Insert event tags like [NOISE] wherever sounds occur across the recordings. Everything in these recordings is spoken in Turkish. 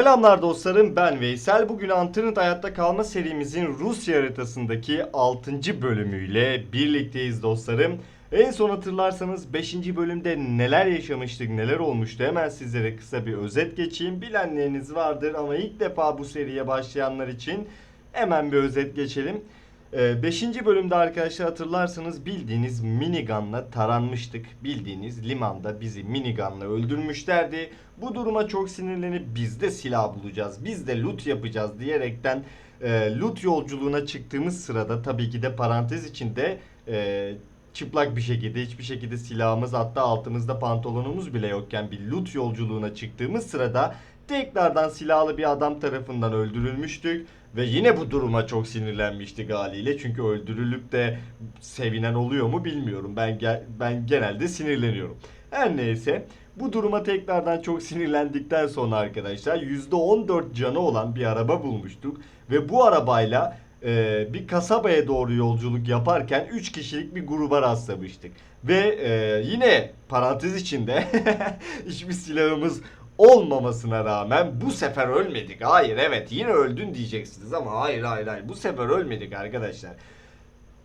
Selamlar dostlarım ben Veysel. Bugün Antarktik Hayatta Kalma serimizin Rusya haritasındaki 6. bölümüyle birlikteyiz dostlarım. En son hatırlarsanız 5. bölümde neler yaşamıştık, neler olmuştu hemen sizlere kısa bir özet geçeyim. Bilenleriniz vardır ama ilk defa bu seriye başlayanlar için hemen bir özet geçelim. 5. bölümde arkadaşlar hatırlarsanız bildiğiniz minigunla taranmıştık. Bildiğiniz limanda bizi minigunla öldürmüşlerdi. Bu duruma çok sinirlenip biz de silah bulacağız, biz de loot yapacağız diyerekten e, loot yolculuğuna çıktığımız sırada tabii ki de parantez içinde e, çıplak bir şekilde hiçbir şekilde silahımız hatta altımızda pantolonumuz bile yokken bir loot yolculuğuna çıktığımız sırada tekrardan silahlı bir adam tarafından öldürülmüştük. Ve yine bu duruma çok sinirlenmiştik haliyle. Çünkü öldürülüp de sevinen oluyor mu bilmiyorum. Ben ben genelde sinirleniyorum. Her neyse bu duruma tekrardan çok sinirlendikten sonra arkadaşlar %14 canı olan bir araba bulmuştuk. Ve bu arabayla e, bir kasabaya doğru yolculuk yaparken 3 kişilik bir gruba rastlamıştık. Ve e, yine parantez içinde [LAUGHS] hiçbir silahımız olmamasına rağmen bu sefer ölmedik. Hayır evet yine öldün diyeceksiniz ama hayır hayır hayır bu sefer ölmedik arkadaşlar.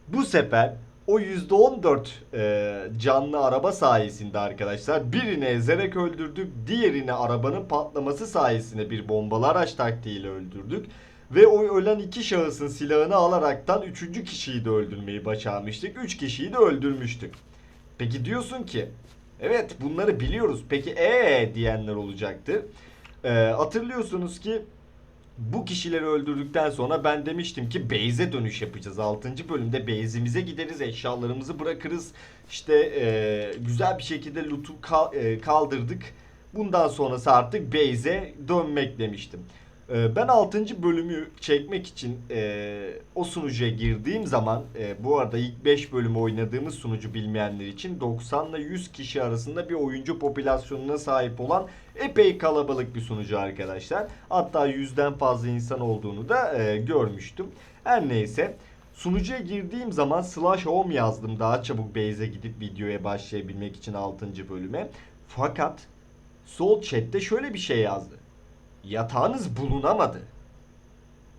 Bu sefer o %14 e, canlı araba sayesinde arkadaşlar birini ezerek öldürdük. Diğerini arabanın patlaması sayesinde bir bombalı araç taktiğiyle öldürdük. Ve o ölen iki şahısın silahını alaraktan üçüncü kişiyi de öldürmeyi başarmıştık. Üç kişiyi de öldürmüştük. Peki diyorsun ki evet bunları biliyoruz. Peki ee diyenler olacaktır. Ee, hatırlıyorsunuz ki bu kişileri öldürdükten sonra ben demiştim ki base'e dönüş yapacağız. 6. bölümde base'imize gideriz, eşyalarımızı bırakırız. İşte e, güzel bir şekilde loot'u e, kaldırdık. Bundan sonrası artık base'e dönmek demiştim. E, ben 6. bölümü çekmek için e, o sunucuya girdiğim zaman e, bu arada ilk 5 bölümü oynadığımız sunucu bilmeyenler için 90 ile 100 kişi arasında bir oyuncu popülasyonuna sahip olan epey kalabalık bir sunucu arkadaşlar. Hatta yüzden fazla insan olduğunu da e, görmüştüm. Her neyse sunucuya girdiğim zaman slash home yazdım daha çabuk base'e gidip videoya başlayabilmek için 6. bölüme. Fakat sol chatte şöyle bir şey yazdı. Yatağınız bulunamadı.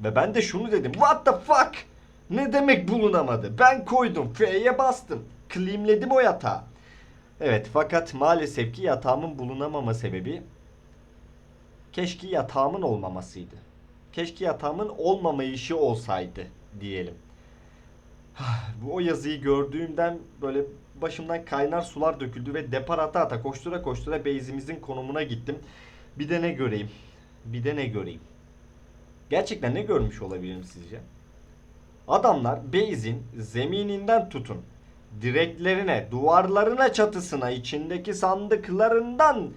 Ve ben de şunu dedim. What the fuck? Ne demek bulunamadı? Ben koydum. F'ye bastım. Claimledim o yatağı. Evet fakat maalesef ki yatağımın bulunamama sebebi keşke yatağımın olmamasıydı. Keşke yatağımın olmamayışı olsaydı diyelim. Bu o yazıyı gördüğümden böyle başımdan kaynar sular döküldü ve depar ata ata koştura koştura base'imizin konumuna gittim. Bir de ne göreyim? Bir de ne göreyim? Gerçekten ne görmüş olabilirim sizce? Adamlar base'in zemininden tutun direklerine, duvarlarına, çatısına, içindeki sandıklarından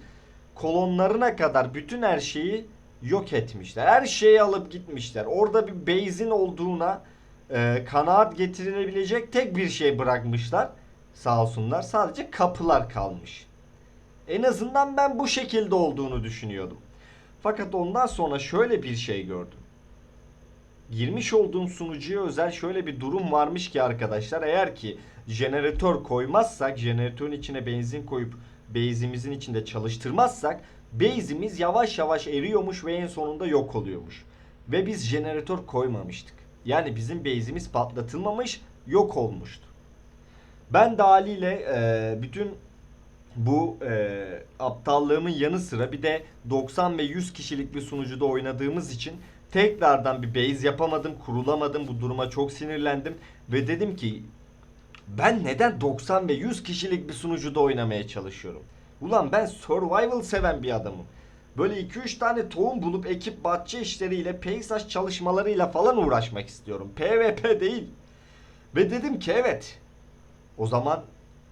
kolonlarına kadar bütün her şeyi yok etmişler. Her şeyi alıp gitmişler. Orada bir base'in olduğuna e, kanaat getirilebilecek tek bir şey bırakmışlar. Sağ olsunlar. Sadece kapılar kalmış. En azından ben bu şekilde olduğunu düşünüyordum. Fakat ondan sonra şöyle bir şey gördüm. Girmiş olduğum sunucuya özel şöyle bir durum varmış ki arkadaşlar eğer ki jeneratör koymazsak jeneratörün içine benzin koyup base'imizin içinde çalıştırmazsak base'imiz yavaş yavaş eriyormuş ve en sonunda yok oluyormuş. Ve biz jeneratör koymamıştık. Yani bizim base'imiz patlatılmamış yok olmuştu. Ben de haliyle e, bütün bu e, aptallığımın yanı sıra bir de 90 ve 100 kişilik bir sunucuda oynadığımız için tekrardan bir base yapamadım, kurulamadım. Bu duruma çok sinirlendim ve dedim ki ben neden 90 ve 100 kişilik bir sunucuda oynamaya çalışıyorum? Ulan ben survival seven bir adamım. Böyle 2-3 tane tohum bulup ekip bahçe işleriyle, peysaj çalışmalarıyla falan uğraşmak istiyorum. PvP değil. Ve dedim ki evet. O zaman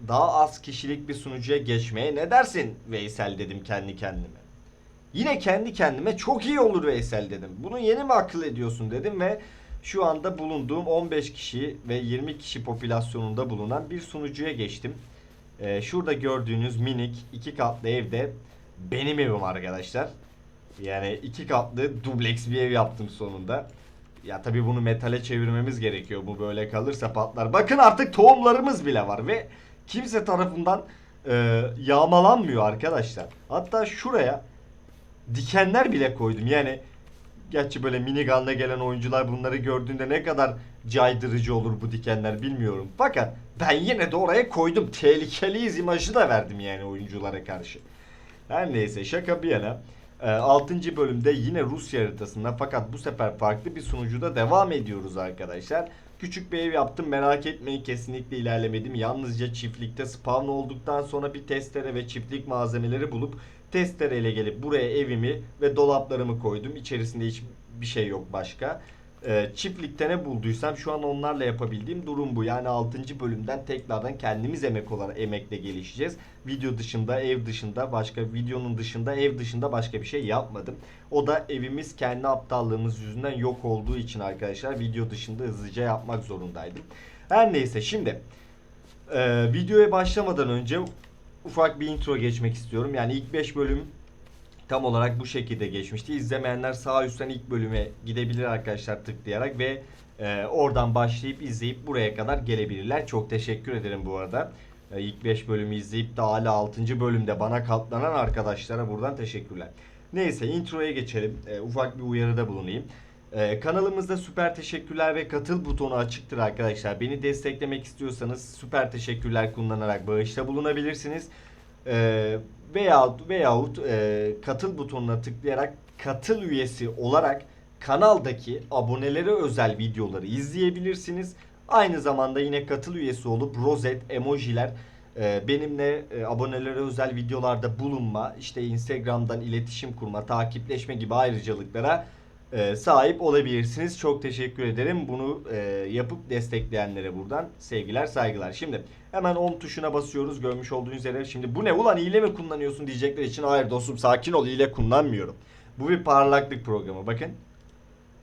daha az kişilik bir sunucuya geçmeye ne dersin Veysel dedim kendi kendime. Yine kendi kendime çok iyi olur Veysel dedim. Bunu yeni mi akıl ediyorsun dedim ve şu anda bulunduğum 15 kişi ve 20 kişi popülasyonunda bulunan bir sunucuya geçtim. Ee, şurada gördüğünüz minik iki katlı evde benim evim arkadaşlar. Yani iki katlı dubleks bir ev yaptım sonunda. Ya tabii bunu metale çevirmemiz gerekiyor. Bu böyle kalırsa patlar. Bakın artık tohumlarımız bile var ve kimse tarafından e, yağmalanmıyor arkadaşlar. Hatta şuraya dikenler bile koydum. Yani gerçi böyle minigun'la gelen oyuncular bunları gördüğünde ne kadar caydırıcı olur bu dikenler bilmiyorum. Fakat ben yine de oraya koydum. Tehlikeliyiz imajı da verdim yani oyunculara karşı. Her neyse şaka bir yana. 6. bölümde yine Rusya haritasında fakat bu sefer farklı bir sunucuda devam ediyoruz arkadaşlar. Küçük bir ev yaptım merak etmeyin kesinlikle ilerlemedim. Yalnızca çiftlikte spawn olduktan sonra bir testere ve çiftlik malzemeleri bulup testereyle gelip buraya evimi ve dolaplarımı koydum. İçerisinde hiçbir şey yok başka. Ee, çiftlikte ne bulduysam şu an onlarla yapabildiğim durum bu. Yani 6. bölümden tekrardan kendimiz emek olarak emekle gelişeceğiz. Video dışında, ev dışında, başka videonun dışında, ev dışında başka bir şey yapmadım. O da evimiz kendi aptallığımız yüzünden yok olduğu için arkadaşlar video dışında hızlıca yapmak zorundaydım. Her neyse şimdi e, videoya başlamadan önce ufak bir intro geçmek istiyorum. Yani ilk 5 bölüm tam olarak bu şekilde geçmişti. İzlemeyenler sağ üstten ilk bölüme gidebilir arkadaşlar tıklayarak ve e, oradan başlayıp izleyip buraya kadar gelebilirler. Çok teşekkür ederim bu arada. E, ilk 5 bölümü izleyip de hala 6. bölümde bana katlanan arkadaşlara buradan teşekkürler. Neyse introya geçelim. E, ufak bir uyarıda bulunayım. E, kanalımızda süper teşekkürler ve katıl butonu açıktır arkadaşlar. Beni desteklemek istiyorsanız süper teşekkürler kullanarak bağışta bulunabilirsiniz. E, veyahut veyahut e, katıl butonuna tıklayarak katıl üyesi olarak kanaldaki abonelere özel videoları izleyebilirsiniz. Aynı zamanda yine katıl üyesi olup rozet, emojiler, e, benimle e, abonelere özel videolarda bulunma, işte Instagram'dan iletişim kurma, takipleşme gibi ayrıcalıklara e, sahip olabilirsiniz. Çok teşekkür ederim. Bunu e, yapıp destekleyenlere buradan sevgiler, saygılar. Şimdi hemen 10 tuşuna basıyoruz. Görmüş olduğunuz üzere. Şimdi bu ne ulan hile mi kullanıyorsun diyecekler için. Hayır dostum sakin ol hile kullanmıyorum. Bu bir parlaklık programı. Bakın.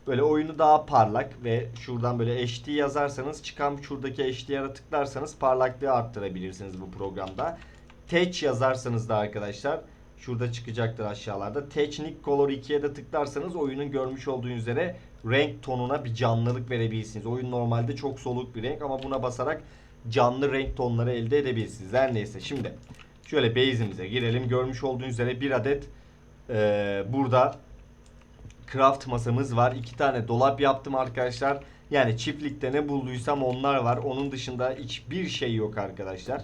Böyle oyunu daha parlak ve şuradan böyle HD yazarsanız çıkan şuradaki HDR'a tıklarsanız parlaklığı arttırabilirsiniz bu programda. Touch yazarsanız da arkadaşlar şurada çıkacaktır aşağılarda. Technic Color 2'ye de tıklarsanız oyunun görmüş olduğu üzere renk tonuna bir canlılık verebilirsiniz. Oyun normalde çok soluk bir renk ama buna basarak canlı renk tonları elde edebilirsiniz. Her neyse şimdi şöyle base'imize girelim. Görmüş olduğunuz üzere bir adet eee, burada craft masamız var. İki tane dolap yaptım arkadaşlar. Yani çiftlikte ne bulduysam onlar var. Onun dışında hiçbir şey yok arkadaşlar.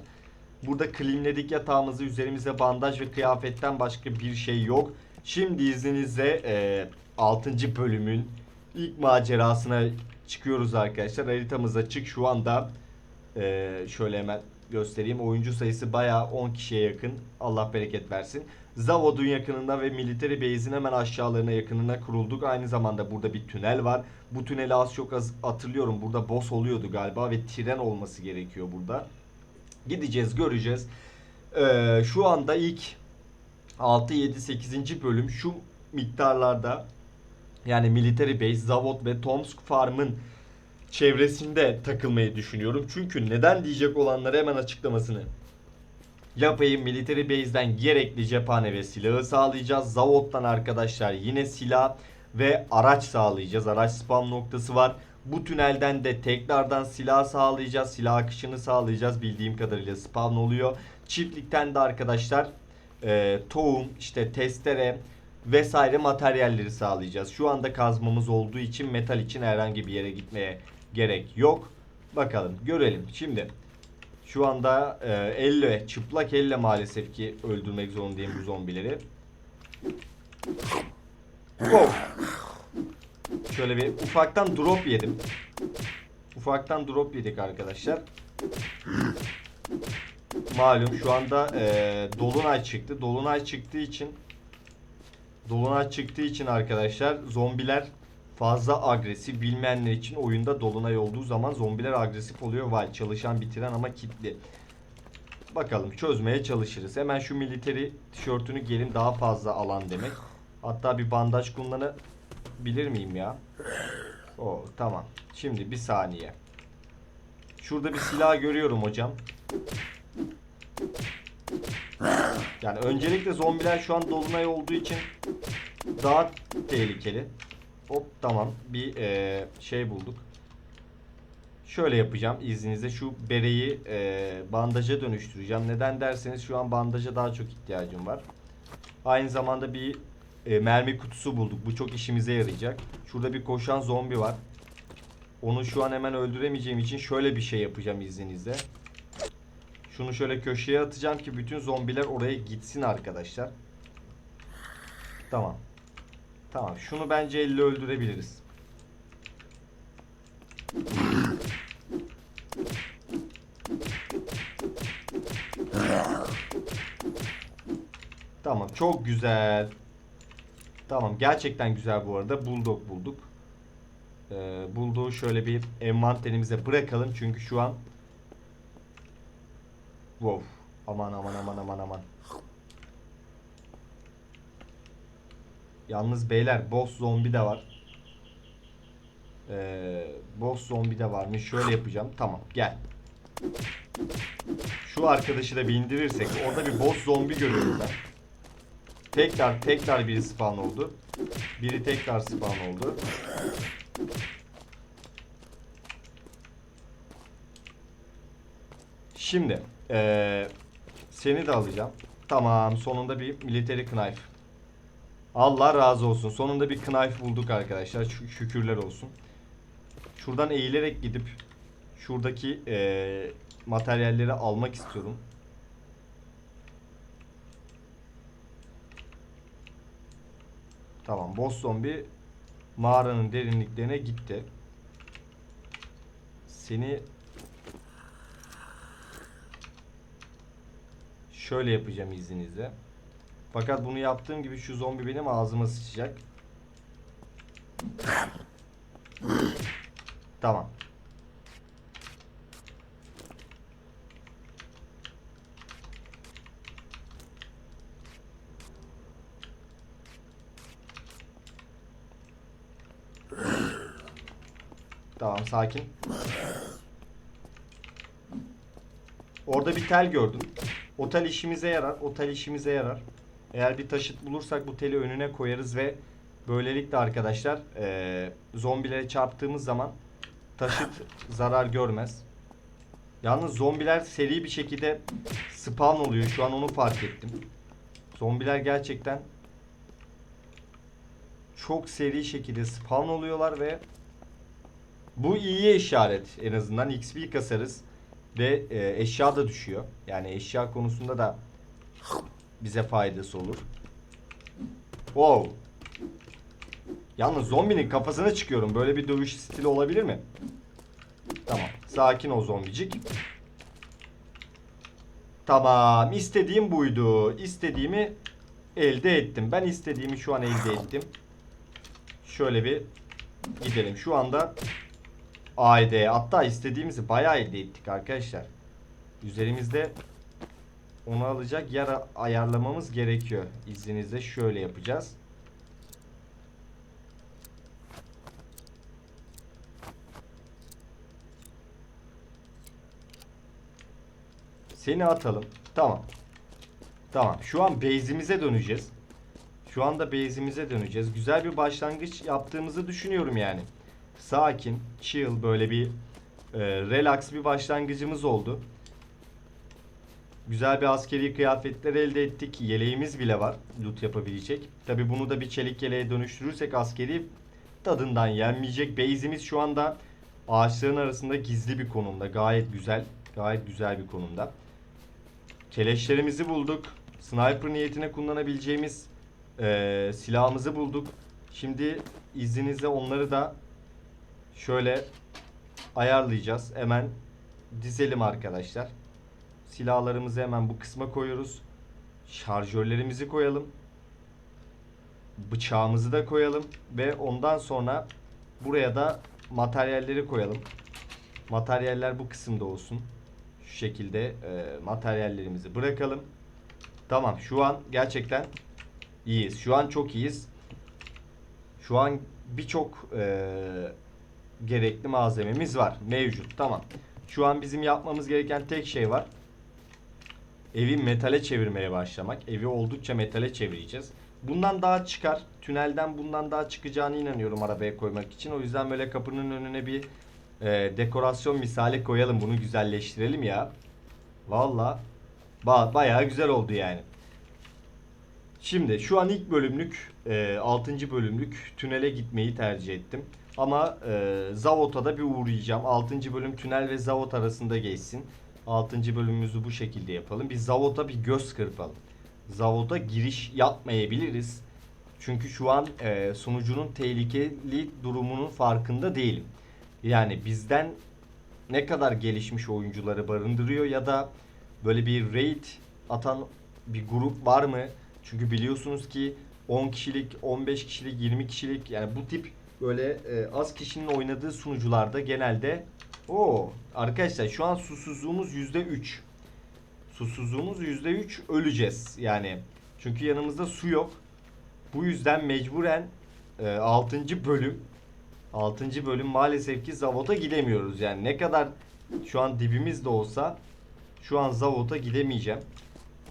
Burada klimledik yatağımızı. Üzerimize bandaj ve kıyafetten başka bir şey yok. Şimdi izninizle e, 6. bölümün ilk macerasına çıkıyoruz arkadaşlar. Haritamız açık şu anda. e, şöyle hemen göstereyim. Oyuncu sayısı bayağı 10 kişiye yakın. Allah bereket versin. Zavod'un yakınında ve military base'in hemen aşağılarına yakınına kurulduk. Aynı zamanda burada bir tünel var. Bu tüneli az çok az hatırlıyorum. Burada boss oluyordu galiba ve tren olması gerekiyor burada. Gideceğiz, göreceğiz. Ee, şu anda ilk 6, 7, 8. bölüm şu miktarlarda yani military base, Zavod ve Tomsk Farm'ın çevresinde takılmayı düşünüyorum. Çünkü neden diyecek olanlara hemen açıklamasını yapayım. Military base'den gerekli cephane ve silahı sağlayacağız. Zavod'dan arkadaşlar yine silah ve araç sağlayacağız. Araç spam noktası var. Bu tünelden de tekrardan silah sağlayacağız. Silah akışını sağlayacağız. Bildiğim kadarıyla spawn oluyor. Çiftlikten de arkadaşlar e, tohum, işte testere vesaire materyalleri sağlayacağız. Şu anda kazmamız olduğu için metal için herhangi bir yere gitmeye gerek yok. Bakalım görelim. Şimdi şu anda e, elle, çıplak elle maalesef ki öldürmek zorundayım bu zombileri. Wow. Şöyle bir ufaktan drop yedim. Ufaktan drop yedik arkadaşlar. Malum şu anda e, Dolunay çıktı. Dolunay çıktığı için Dolunay çıktığı için arkadaşlar zombiler fazla agresif. Bilmeyenler için oyunda Dolunay olduğu zaman zombiler agresif oluyor. Vay çalışan bitiren ama kilitli. Bakalım çözmeye çalışırız. Hemen şu military tişörtünü giyelim daha fazla alan demek. Hatta bir bandaj kullanabilir miyim ya? O tamam. Şimdi bir saniye. Şurada bir silah görüyorum hocam. Yani öncelikle zombiler şu an dolunay olduğu için daha tehlikeli. Hop tamam bir eee, şey bulduk. Şöyle yapacağım izninizle şu bereyi eee, bandaja dönüştüreceğim. Neden derseniz şu an bandaja daha çok ihtiyacım var. Aynı zamanda bir e, mermi kutusu bulduk. Bu çok işimize yarayacak. Şurada bir koşan zombi var. Onu şu an hemen öldüremeyeceğim için şöyle bir şey yapacağım izninizle. Şunu şöyle köşeye atacağım ki bütün zombiler oraya gitsin arkadaşlar. Tamam. Tamam. Şunu bence elle öldürebiliriz. Tamam. Çok güzel. Tamam. Gerçekten güzel bu arada. Bulldog bulduk. Ee, Bulldog'u şöyle bir envanterimize bırakalım. Çünkü şu an Wow. Aman aman aman aman aman. Yalnız beyler boss zombi de var. Ee, boss zombi de varmış. Şöyle yapacağım. Tamam gel. Şu arkadaşı da bir indirirsek orada bir boss zombi görüyorum ben. Tekrar tekrar biri spawn oldu. Biri tekrar spawn oldu. Şimdi eee, seni de alacağım. Tamam sonunda bir military knife. Allah razı olsun. Sonunda bir knife bulduk arkadaşlar. Şü- şükürler olsun. Şuradan eğilerek gidip şuradaki eee, materyalleri almak istiyorum. Tamam boss zombi mağaranın derinliklerine gitti. Seni Şöyle yapacağım izninizle. Fakat bunu yaptığım gibi şu zombi benim ağzıma sıçacak. Tamam. Tamam sakin. Orada bir tel gördüm. O tel işimize yarar. O tel işimize yarar. Eğer bir taşıt bulursak bu teli önüne koyarız ve böylelikle arkadaşlar eee zombilere çarptığımız zaman taşıt [LAUGHS] zarar görmez. Yalnız zombiler seri bir şekilde spawn oluyor. Şu an onu fark ettim. Zombiler gerçekten çok seri şekilde spawn oluyorlar ve bu iyiye işaret en azından XP kasarız ve e, eşya da düşüyor. Yani eşya konusunda da bize faydası olur. Wow. Yalnız zombinin kafasına çıkıyorum. Böyle bir dövüş stili olabilir mi? Tamam. Sakin ol zombicik. Tamam. istediğim buydu. İstediğimi elde ettim. Ben istediğimi şu an elde ettim. Şöyle bir gidelim. Şu anda AED hatta istediğimizi bayağı elde ettik arkadaşlar. Üzerimizde onu alacak yer ayarlamamız gerekiyor. İzninizle şöyle yapacağız. Seni atalım. Tamam. Tamam. Şu an base'imize döneceğiz. Şu anda base'imize döneceğiz. Güzel bir başlangıç yaptığımızı düşünüyorum yani. Sakin, chill böyle bir e, relax bir başlangıcımız oldu. Güzel bir askeri kıyafetler elde ettik. Yeleğimiz bile var. Loot yapabilecek. Tabi bunu da bir çelik yeleğe dönüştürürsek askeri tadından yenmeyecek. Base'imiz şu anda ağaçların arasında gizli bir konumda. Gayet güzel. Gayet güzel bir konumda. Keleşlerimizi bulduk. Sniper niyetine kullanabileceğimiz e, silahımızı bulduk. Şimdi izninizle onları da şöyle ayarlayacağız. Hemen dizelim arkadaşlar. Silahlarımızı hemen bu kısma koyuyoruz. Şarjörlerimizi koyalım. Bıçağımızı da koyalım ve ondan sonra buraya da materyalleri koyalım. Materyaller bu kısımda olsun. Şu şekilde e, materyallerimizi bırakalım. Tamam şu an gerçekten iyiyiz. Şu an çok iyiyiz. Şu an birçok e, gerekli malzememiz var. Mevcut. Tamam. Şu an bizim yapmamız gereken tek şey var. Evi metale çevirmeye başlamak. Evi oldukça metale çevireceğiz. Bundan daha çıkar. Tünelden bundan daha çıkacağını inanıyorum arabaya koymak için. O yüzden böyle kapının önüne bir e, dekorasyon misali koyalım. Bunu güzelleştirelim ya. Valla ba bayağı güzel oldu yani. Şimdi şu an ilk bölümlük, e, 6. bölümlük tünele gitmeyi tercih ettim. Ama e, Zavot'a da bir uğrayacağım. 6. bölüm tünel ve Zavot arasında geçsin. 6. bölümümüzü bu şekilde yapalım. Bir Zavot'a bir göz kırpalım. Zavot'a giriş yapmayabiliriz. Çünkü şu an e, sunucunun tehlikeli durumunun farkında değilim. Yani bizden ne kadar gelişmiş oyuncuları barındırıyor ya da böyle bir raid atan bir grup var mı? Çünkü biliyorsunuz ki 10 kişilik, 15 kişilik, 20 kişilik yani bu tip böyle e, az kişinin oynadığı sunucularda genelde o arkadaşlar şu an susuzluğumuz %3. Susuzluğumuz %3 öleceğiz yani. Çünkü yanımızda su yok. Bu yüzden mecburen e, 6. bölüm 6. bölüm maalesef ki Zavot'a gidemiyoruz. Yani ne kadar şu an dibimizde olsa şu an Zavot'a gidemeyeceğim.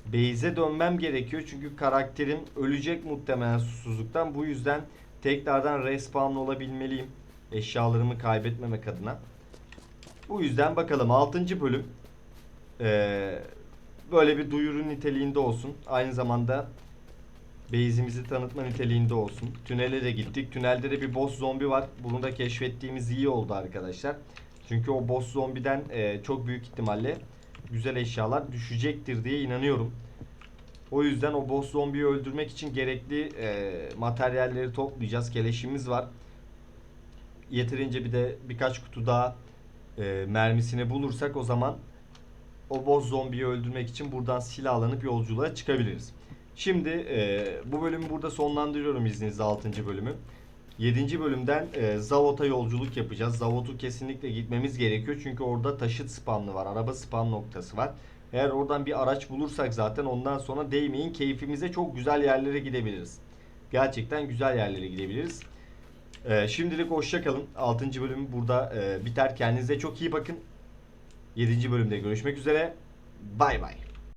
Beyze dönmem gerekiyor çünkü karakterim ölecek muhtemelen susuzluktan. Bu yüzden tekrardan respawn olabilmeliyim. Eşyalarımı kaybetmemek adına. Bu yüzden bakalım 6. bölüm eee, böyle bir duyuru niteliğinde olsun. Aynı zamanda base'imizi tanıtma niteliğinde olsun. Tünele de gittik. Tünelde de bir boss zombi var. Bunu da keşfettiğimiz iyi oldu arkadaşlar. Çünkü o boss zombiden eee, çok büyük ihtimalle güzel eşyalar düşecektir diye inanıyorum. O yüzden o boss zombiyi öldürmek için gerekli eee, materyalleri toplayacağız. Keleşimiz var. Yeterince bir de birkaç kutu daha eee, mermisini bulursak o zaman o boss zombiyi öldürmek için buradan silahlanıp yolculuğa çıkabiliriz. Şimdi eee, bu bölümü burada sonlandırıyorum izninizle 6. bölümü. 7. bölümden eee, Zavot'a yolculuk yapacağız. Zavot'u kesinlikle gitmemiz gerekiyor çünkü orada taşıt spamlı var. Araba spam noktası var. Eğer oradan bir araç bulursak zaten ondan sonra değmeyin keyfimize çok güzel yerlere gidebiliriz. Gerçekten güzel yerlere gidebiliriz. Eee, şimdilik hoşça kalın. 6. bölüm burada eee, biter. Kendinize çok iyi bakın. 7. bölümde görüşmek üzere. Bay bay.